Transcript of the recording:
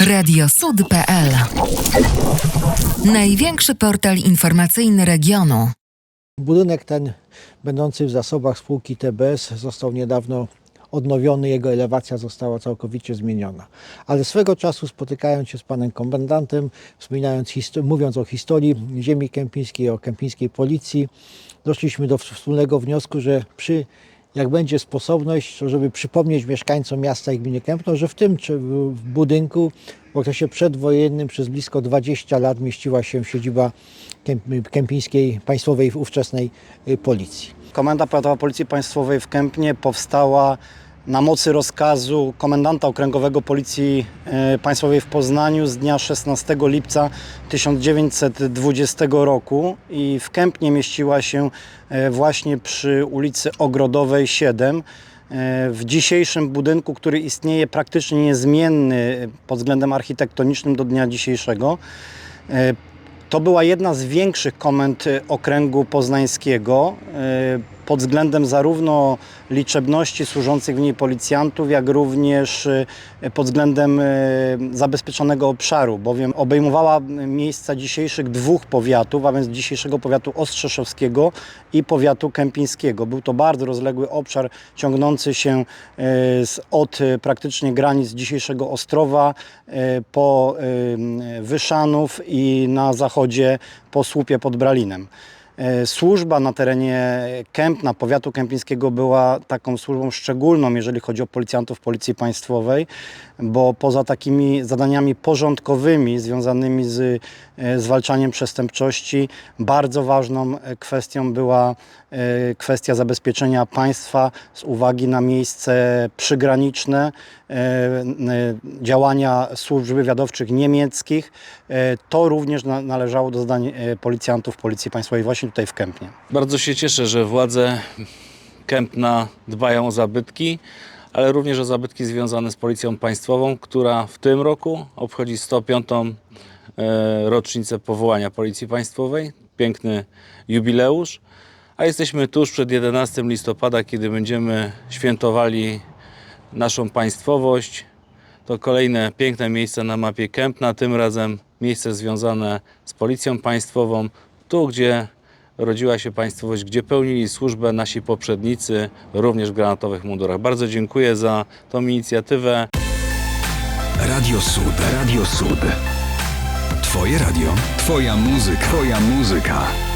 Radiosud.pl Największy portal informacyjny regionu. Budynek ten, będący w zasobach spółki TBS, został niedawno odnowiony, jego elewacja została całkowicie zmieniona. Ale swego czasu spotykając się z panem komendantem, wspominając, mówiąc o historii ziemi kępińskiej, o kępińskiej policji, doszliśmy do wspólnego wniosku, że przy jak będzie sposobność, żeby przypomnieć mieszkańcom miasta i gminy Kępno, że w tym czy w budynku w okresie przedwojennym przez blisko 20 lat mieściła się siedziba kęp- kępińskiej państwowej ówczesnej y, policji. Komenda Powiatowa Policji Państwowej w Kępnie powstała na mocy rozkazu komendanta okręgowego Policji e, Państwowej w Poznaniu z dnia 16 lipca 1920 roku i w Kępnie mieściła się e, właśnie przy ulicy Ogrodowej 7 e, w dzisiejszym budynku, który istnieje praktycznie niezmienny pod względem architektonicznym do dnia dzisiejszego. To była jedna z większych komend okręgu poznańskiego pod względem zarówno liczebności służących w niej policjantów, jak również e, pod względem e, zabezpieczonego obszaru, bowiem obejmowała miejsca dzisiejszych dwóch powiatów, a więc dzisiejszego powiatu ostrzeszowskiego i powiatu kępińskiego. Był to bardzo rozległy obszar ciągnący się e, od praktycznie granic dzisiejszego Ostrowa po Wyszanów i na zachodzie po słupie pod Bralinem. E, Służba na terenie Kępna, powiatu kępińskiego była taką służbą szczególną, jeżeli chodzi o policjantów Policji Państwowej, bo poza takimi zadaniami porządkowymi związanymi z e, zwalczaniem przestępczości, bardzo ważną e, kwestią była kwestia zabezpieczenia państwa z uwagi na miejsce przygraniczne, działania służb wywiadowczych niemieckich. To również na- należało do zadań policjantów Policji Państwowej właśnie tutaj w Kępnie. Bardzo się cieszę, że władze Kępna dbają o zabytki, ale również o zabytki związane z Policją Państwową, która w tym roku obchodzi 105. e, rocznicę powołania Policji Państwowej. Piękny jubileusz. A jesteśmy tuż przed 11 listopada, kiedy będziemy świętowali naszą państwowość. To kolejne piękne miejsce na mapie Kępna, tym razem miejsce związane z Policją Państwową, tu gdzie rodziła się państwowość, gdzie pełnili służbę nasi poprzednicy, również w granatowych mundurach. Bardzo dziękuję za tą inicjatywę. Radio Sud. Radio Sud. Twoje radio. Twoja muzyka. Twoja muzyka.